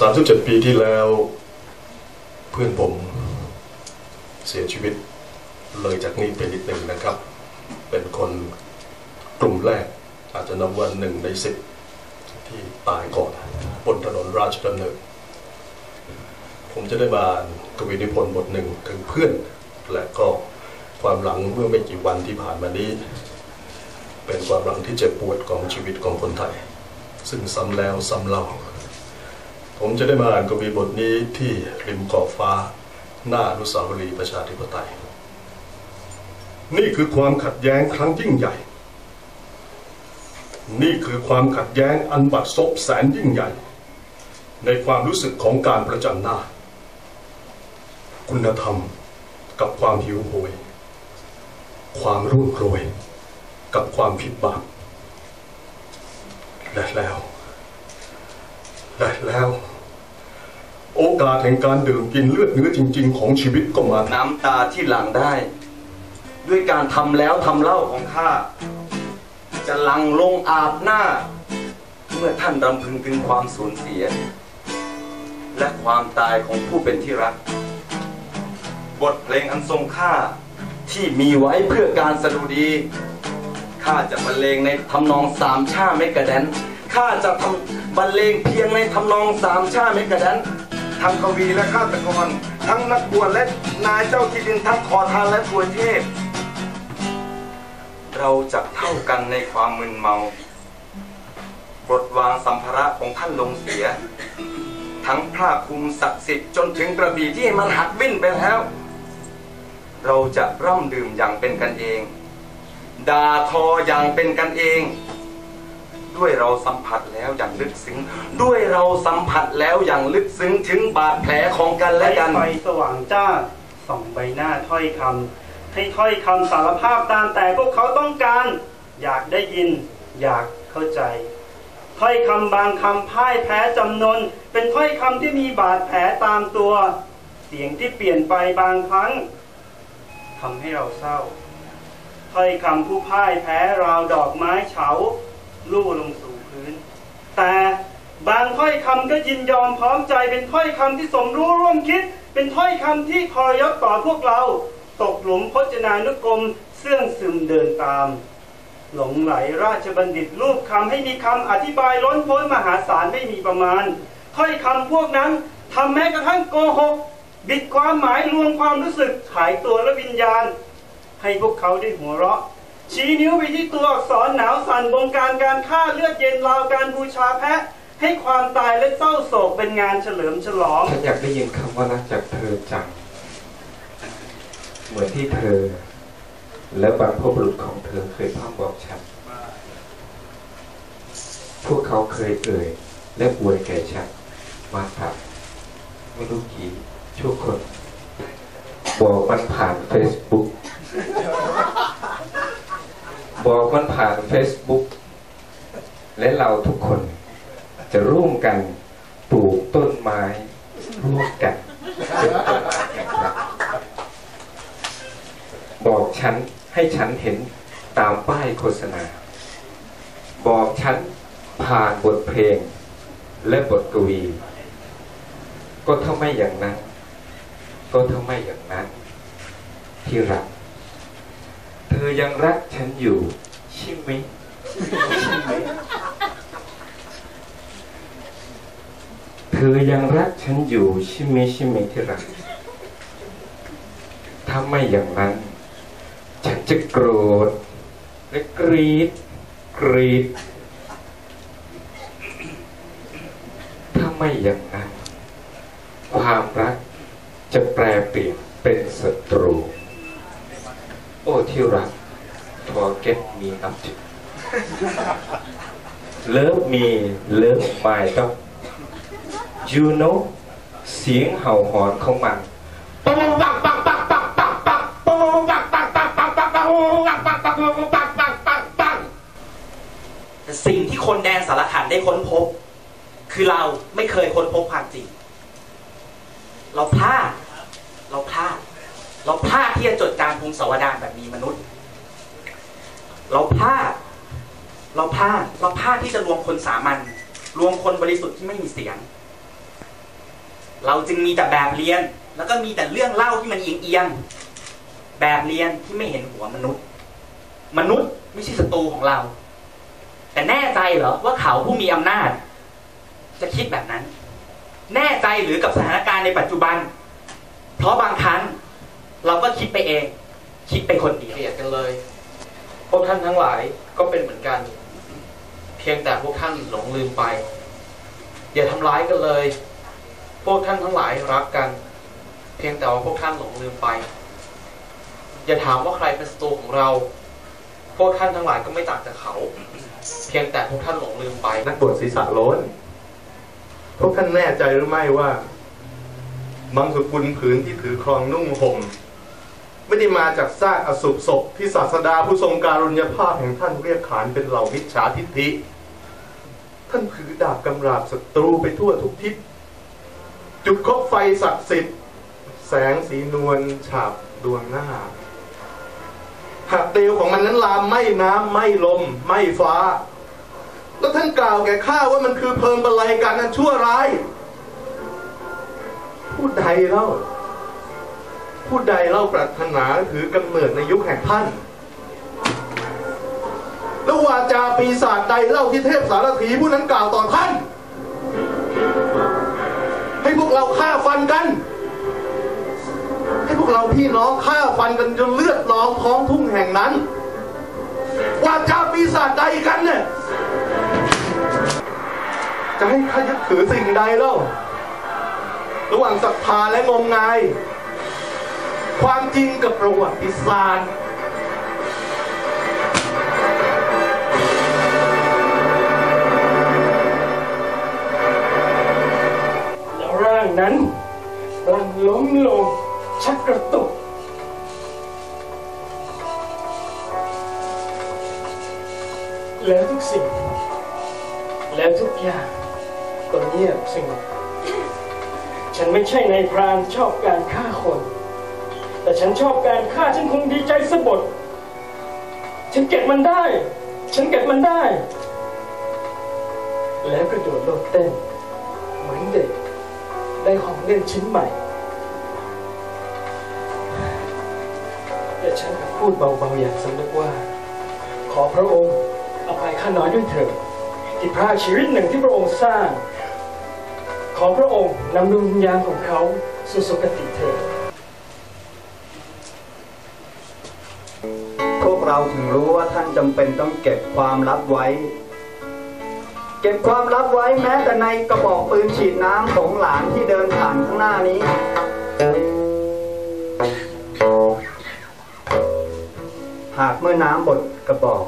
37 ปีที่แล้ว เพื่อนผมเสียชีวิตเลยจากนี้ไปนิดหนึ่งนะครับ เป็นคนกลุ่มแรก อาจจะนับว่าหนึ่งในสิบที่ตายก่อนบนถนนราชดำเนินผมจะได้มาอ่านกวีนิพนธ์บทหนึ่งถึงเพื่อน และก็ความหลังเมื่อไม่กี่วันที่ผ่านมานี้ เป็นความหลังที่เจ็บปวดของชีวิตของคนไทย ซึ่งซ้ำแล้วซ้ำเล่า ผมจะได้มาอ่านกวีบทนี้ที่ริมขอบฟ้า หน้าอนุสาวรีย์ประชาธิปไตย นี่คือความขัดแย้งครั้งยิ่งใหญ่ นี่คือความขัดแย้งอันบัดซบแสนยิ่งใหญ่ ในความรู้สึกของการประจันหน้า คุณธรรมกับความหิวโหย ความรุ่งโรยกับความผิดบาปและแล้วและแล้ว กาแห่งการดื่มกินเลือดเนื้อจริง ๆ ของชีวิตก็มาน้ำตาที่หลั่งได้ ด้วยการทำแล้วทำเล่าของข้าจะหลั่งลงอาบหน้า เมื่อท่านรำพึงถึงความสูญเสีย และความตายของผู้เป็นที่รัก บทเพลงอันทรงค่าที่มีไว้เพื่อการสดุดีข้าจะบรรเลงในทำนองสามชาเมกะแดนข้าจะทำบรรเลงเพียงในทำนองสามชาเมกะแดน ทั้งกวีและฆาตกร ทั้งนักบวชและนายเจ้าที่ดินทั้งขอทานและทวยเทพ เราจะเท่ากันในความมึนเมาปลดวางสัมภาระของท่านลงเสีย ทั้งผ้าคลุมศักดิ์สิทธิ์จนถึงกระบี่ที่มันหักวิ่นไปแล้ว เราจะร่ำดื่มอย่างเป็นกันเองด่าทออย่างเป็นกันเอง ด้วยเราสัมผัสแล้วอย่างลึกซึ้ง ด้วยเราสัมผัสแล้วอย่างลึกซึ้งถึงบาดแผลของกันและกันไฟสว่างจ้าส่องใบหน้าถ้อยคำให้ถ้อยคำสารภาพตามแต่พวกเขาต้องการ อยากได้ยิน อยากเข้าใจถ้อยคำบางคำพ่ายแพ้จำนน เป็นถ้อยคำที่มีบาดแผลตามตัว เสียงที่เปลี่ยนไปบางครั้งทำให้เราเศร้าถ้อยคำผู้พ่ายแพ้ราวดอกไม้เฉา ลู่ลงสู่พื้น แต่บางถ้อยคำก็ยินยอมพร้อมใจเป็นถ้อยคำที่สมรู้ร่วมคิด เป็นถ้อยคำที่คอยยกต่อพวกเรา ตกหลุมพจนานุกรมเสื่องซึมเดินตาม หลงไหลราชบัณฑิตรูปคำให้มีคำอธิบายล้นพ้นมหาศาลไม่มีประมาณ ถ้อยคำพวกนั้นทำแม้กระทั่งโกหกบิดความหมายลวงความรู้สึกขายตัวและวิญญาณ ให้พวกเขาได้หัวเราะ ชี้นิ้วไปที่ตัวอักษรหนาวสั่นบงการการฆ่าเลือดเย็นราวการบูชาแพะ ให้ความตายและเศร้าโศกเป็นงานเฉลิมฉลอง ฉันอยากได้ยินคำว่ารักจากเธอจังเหมือนที่เธอ และบรรพบุรุษของเธอเคยพร่ำบอกฉัน พวกเขาเคยเอ่ยและอวยแก่ฉันมาถักไม่รู้กี่ชั่วคน บอกมันผ่านเฟซบุ๊กบอกมันผ่านเฟซบุ๊กและเราทุกคน จะร่วมกันปลูกต้นไม้ร่วมกันเป็นต้นไม้แห่งรักบอก ฉันให้ฉันเห็นตามป้ายโฆษณา บอกฉันผ่านบทเพลงและบทกวี ก็ถ้าไม่อย่างนั้น ก็ถ้าไม่อย่างนั้น ที่รัก เธอยังรักฉันอยู่ใช่ไหมใช่ไหมเธอยังรักฉันอยู่ใช่ไหมใช่ไหมที่รัก ถ้าไม่อย่างนั้นฉัน จะโกรธและกรีดกรีดถ้าไม่อย่างนั้น ความรักจะแปลเปลี่ยนเป็นศัตรู โอ้ที่รัก forget me not love me love my dog you know เสียงเห่าหอนของมัน คนแดนสารขันได้ค้นพบ คือเราไม่เคยค้นพบความจริง เราพลาด เราพลาด เราพลาดที่จะจดจำพงศาวดารแบบมีมนุษย์ เราพลาด เราพลาด เราพลาดที่จะรวมคนสามัญ รวมคนบริสุทธิ์ที่ไม่มีเสียง เราจึงมีแต่แบบเรียน แล้วก็มีแต่เรื่องเล่าที่มันเอียงเอียง แบบเรียนที่ไม่เห็นหัวมนุษย์ มนุษย์ไม่ใช่ศัตรูของเรา แต่แน่ใจเหรอว่าเขาผู้มีอำนาจ จะคิดแบบนั้น แน่ใจหรือกับสถานการณ์ในปัจจุบัน เพราะบางครั้ง เราก็คิดไปเอง คิดไปคนเดียวเกลียดกันเลยพวกท่านทั้งหลายก็เป็นเหมือนกัน เพียงแต่พวกท่านหลงลืมไปอย่าทำร้ายกันเลย พวกท่านทั้งหลายรักกัน เพียงแต่ว่าพวกท่านหลงลืมไป อย่าถามว่าใครเป็นศัตรูของเรา พวกท่านทั้งหลายก็ไม่ต่างจากเขา เพียงแต่พวกท่านหลงลืมไป นักบวชศีรษะโล้น พวกท่านแน่ใจหรือไม่ว่า มังสุกุลผืนที่ถือครองนุ่งห่มไม่ได้มาจากซากอสุปศพที่ศาสดาผู้ทรงการุญยภาพแห่งท่านเรียกขานเป็นเหล่ามิจฉาทิฏฐิ ท่านถือดาบกำราบศัตรูไปทั่วทุกทิศ จุดคบไฟศักดิ์สิทธิ์ แสงสีนวลฉาบดวงหน้า หากเปลวของมันนั้นลามไม่น้ำไม่ลม ไม่ฟ้า แล้วท่านกล่าวแก่ข้าว่ามันคือเพลิงบรรลัยการนั้นชั่วร้ายผู้ใดเล่าผู้ใดเล่าปรารถนาถือกำเนิดในยุคแห่งท่านแล้ววาจาปีศาจใดเล่าที่เทพสารถีผู้นั้นกล่าวต่อท่าน ให้พวกเราฆ่าฟันกัน พี่น้องฆ่าฟันกันจนเลือดนองท้องทุ่งแห่งนั้น ว่าจะปีศาจใดกันเนี่ยจะให้ข้ายึดถือสิ่งใดเล่า ระหว่างศรัทธาและงมงาย ความจริงกับประวัติศาสตร์ ระตุกแล้วทุกสิ่ง แล้วทุกอย่างก็เงียบสงบฉันไม่ใช่นายพรานชอบการฆ่าคน แต่ฉันชอบการฆ่าฉันคงดีใจสะบดฉันเก็บมันได้ ฉันเก็บมันได้ แล้วกระโดดโลดเต้นเหมือนเด็กได้ของเล่นชิ้นใหม่ แต่ฉันก็พูดเบาๆอย่างสำนึกว่า ขอพระองค์อภัยข้าน้อยด้วยเถิดที่พรากชีวิตหนึ่งที่พระองค์สร้าง ขอพระองค์นำดวงวิญญาณของเขาสู่สุคติเถิดพวกเราถึงรู้ว่าท่านจำเป็นต้องเก็บความลับไว้ เก็บความลับไว้แม้แต่ในกระบอกปืนฉีดน้ำของหลานที่เดินผ่านข้างหน้านี้ เมื่อน้ำหมดกระบอก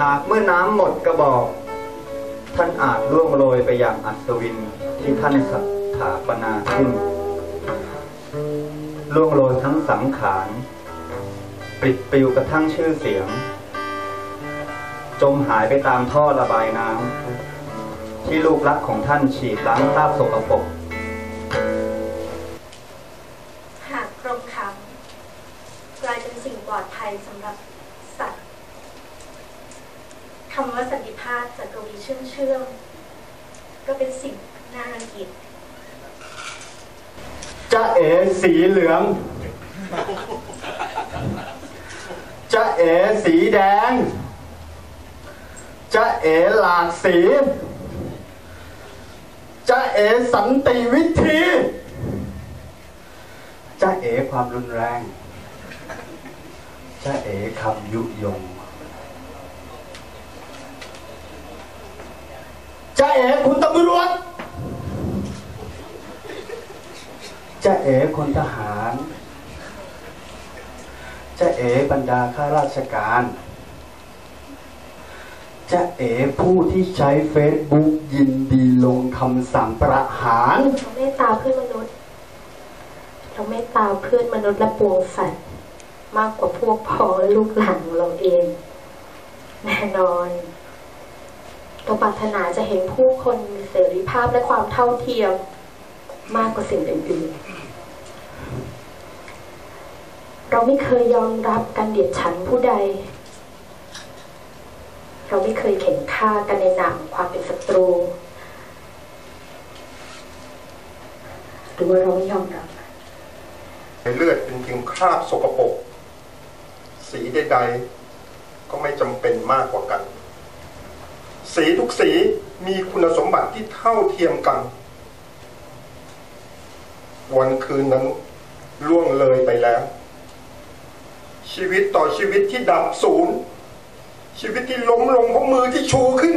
หากเมื่อน้ำหมดกระบอก ท่านอาจล่วงโรยไปอย่างอัศวินที่ท่านสถาปนาขึ้นล่วงโรยทั้งสังขารปลิดปลิวกระทั่งชื่อเสียง จมหายไปตามท่อระบายน้ำที่ลูกรักของท่านฉีดล้างคราบสกปรกหากกรมขังกลายเป็นสิ่งปลอดภัยสำหรับ คำว่าสันติภาพจากกวีเชื่อมเชื่อมก็เป็นสิ่งน่ารังเกียจจะเอ๋สีเหลืองจะเอ๋สีแดงจะเอ๋หลากสีจะเอ๋สันติวิธีจะเอ๋ความรุนแรงจะเอ๋คำยุยง จะเอ๋คุณตำรวจจะเอ๋คนทหารจะเอ๋บรรดาข้าราชการจะเอ๋ผู้ที่ใช้เฟซบุ๊กยินดีลงคำสั่งประหารเราเมตตาเพื่อนมนุษย์ เราเมตตาเพื่อนมนุษย์และปวงสัตว์ มากกว่าพวกพ้องและลูกหลานของเราเอง แน่นอน เราปรารถนาจะเห็นผู้คนมีเสรีภาพและความเท่าเทียมมากกว่าสิ่งอื่นๆ เราไม่เคยยอมรับการเดียดฉันผู้ใด เราไม่เคยเข็นฆ่ากันในนามความเป็นศัตรูเรือว่าเราไม่ยอมรับในเลือดเป็นเพียงคราบสกปรกสีใดๆ ก็ไม่จำเป็นมากกว่ากัน สีทุกสีมีคุณสมบัติที่เท่าเทียมกัน วันคืนนั้นล่วงเลยไปแล้ว ชีวิตต่อชีวิตที่ดับศูนย์ ชีวิตที่ล้มลงเพราะมือที่ชูขึ้น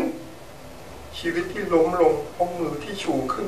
ชีวิตที่ล้มลงเพราะมือที่ชูขึ้น